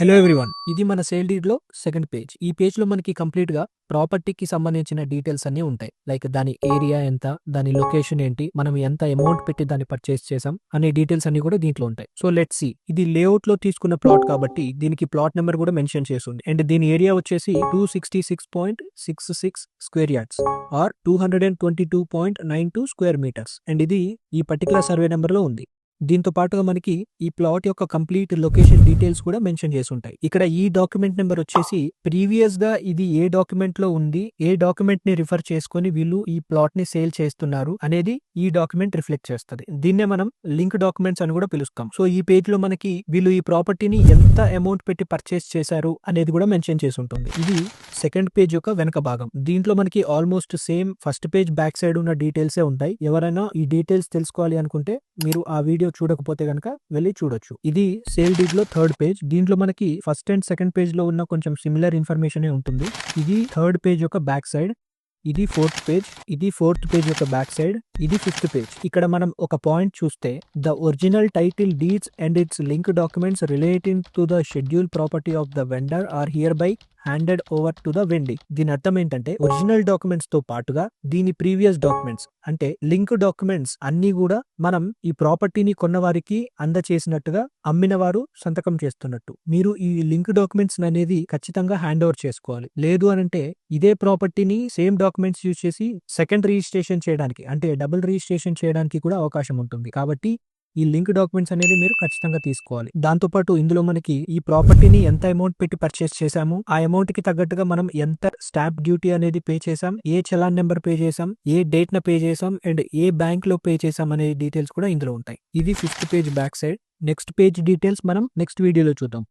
Hello everyone ఇది మన sale డీడ్లో second page ఈ పేజ్లో మనకి కంప్లీట్గా ప్రాపర్టీకి సంబంధించిన డీటెయిల్స్ అన్ని ఉంటాయి. లైక్ దాని ఏరియా ఎంత దాని లొకేషన్ ఏంటి మనం ఎంత అమౌంట్ పెట్టి దాన్ని పర్చేస్ చేసాం అనే డీటెయిల్స్ అన్ని కూడా దీంట్లో ఉంటాయి. సో లెట్ సి ఇది లేఅవుట్లో తీసుకున్న ప్లాట్ కాబట్టి దీనికి ప్లాట్ నెంబర్ కూడా మెన్షన్ చేస్తుంది. అండ్ దీని ఏరియా వచ్చేసి two sixty six point six six square yards or two hundred and twenty two point nine two square metres and ఇది ఈ పర్టికులర్ సర్వే నెంబర్లో ఉంది. దీంతో పాటుగా మనకి ఈ ప్లాట్ యొక్క కంప్లీట్ లొకేషన్ డీటెయిల్స్ కూడా మెన్షన్ చేసి ఉంటాయి. ఇక్కడ ఈ డాక్యుమెంట్ నెంబర్ వచ్చేసి ప్రీవియస్గా ఇది ఏ డాక్యుమెంట్లో ఉంది ఏ డాక్యుమెంట్ని రిఫర్ చేసుకొని వీళ్ళు ఈ ప్లాట్ని సేల్ చేస్తున్నారు అనేది ఈ డాక్యుమెంట్ రిఫ్లెక్ట్ చేస్తుంది. దీన్నే మనం లింక్ డాక్యుమెంట్స్ అని కూడా పిలుస్తాం. సో ఈ పేజ్లో మనకి వీళ్ళు ఈ ప్రాపర్టీని ఎంత అమౌంట్ పెట్టి పర్చేస్ చేశారు అనేది కూడా మెన్షన్ చేసి ఉంటుంది. ఇది సెకండ్ పేజ్ యొక్క వెనక భాగం. దీంట్లో మనకి almost same first page back side ఉన్న డీటెయిల్సే ఉంటాయి. ఎవరైనా ఈ డీటెయిల్స్ తెలుసుకోవాలి అనుకుంటే మీరు ఆ వీడియో చూడకపోతే గనక వెళ్ళి చూడొచ్చు. ఇది సేల్ డీడ్లో థర్డ్ పేజ్. దీంట్లో మనకి ఫస్ట్ అండ్ సెకండ్ పేజ్లో ఉన్న కొంచెం సిమిలర్ ఇన్ఫర్మేషన్ ఉంటుంది. ఇది థర్డ్ పేజ్ యొక్క బ్యాక్ సైడ్. ఇది ఫోర్త్ పేజ్. ఇది ఫోర్త్ పేజ్ యొక్క బ్యాక్ సైడ్. ఇది ఫిఫ్త్ పేజ్. ఇక్కడ మనం ఒక పాయింట్ చూస్తే the original title deeds and its link documents relating to the schedule property of the vendor are hereby handed over to the vendee. దీని అర్థం ఏంటంటే ఒరిజినల్ డాక్యుమెంట్స్తో పాటుగా దీని ప్రీవియస్ డాక్యుమెంట్స్ అంటే లింక్ డాక్యుమెంట్స్ అన్ని కూడా మనం ఈ ప్రాపర్టీని కొన్నవారికి అందచేసినట్టుగా అమ్మిన వారు సంతకం చేస్తున్నట్టు. మీరు ఈ లింక్ డాక్యుమెంట్స్ అనేది ఖచ్చితంగా హ్యాండ్ ఓవర్ చేసుకోవాలి. లేదు అని అంటే ఇదే ప్రాపర్టీని సేమ్ డాక్యుమెంట్స్ యూజ్ చేసి సెకండ్ రిజిస్ట్రేషన్ చేయడానికి అంటే డబుల్ రిజిస్ట్రేషన్ చేయడానికి కూడా అవకాశం ఉంటుంది. కాబట్టి ఈ లింక్ డాక్యుమెంట్స్ అనేది మీరు ఖచ్చితంగా తీసుకోవాలి. దాంతోపాటు ఇందులో మనకి ఈ ప్రాపర్టీని ఎంత అమౌంట్ పెట్టి పర్చేస్ చేశాము ఆ అమౌంట్కి తగ్గట్టుగా మనం ఎంత స్టాంప్ డ్యూటీ అనేది పే చేసాం ఏ చలాన్ నెంబర్ పే చేసాం ఏ డేట్ న పే చేసాం అండ్ ఏ బ్యాంక్లో పే చేసాం అనే డీటెయిల్స్ కూడా ఇందులో ఉంటాయి. ఇది fifth page back side. Next page details మనం నెక్స్ట్ వీడియోలో చూద్దాం.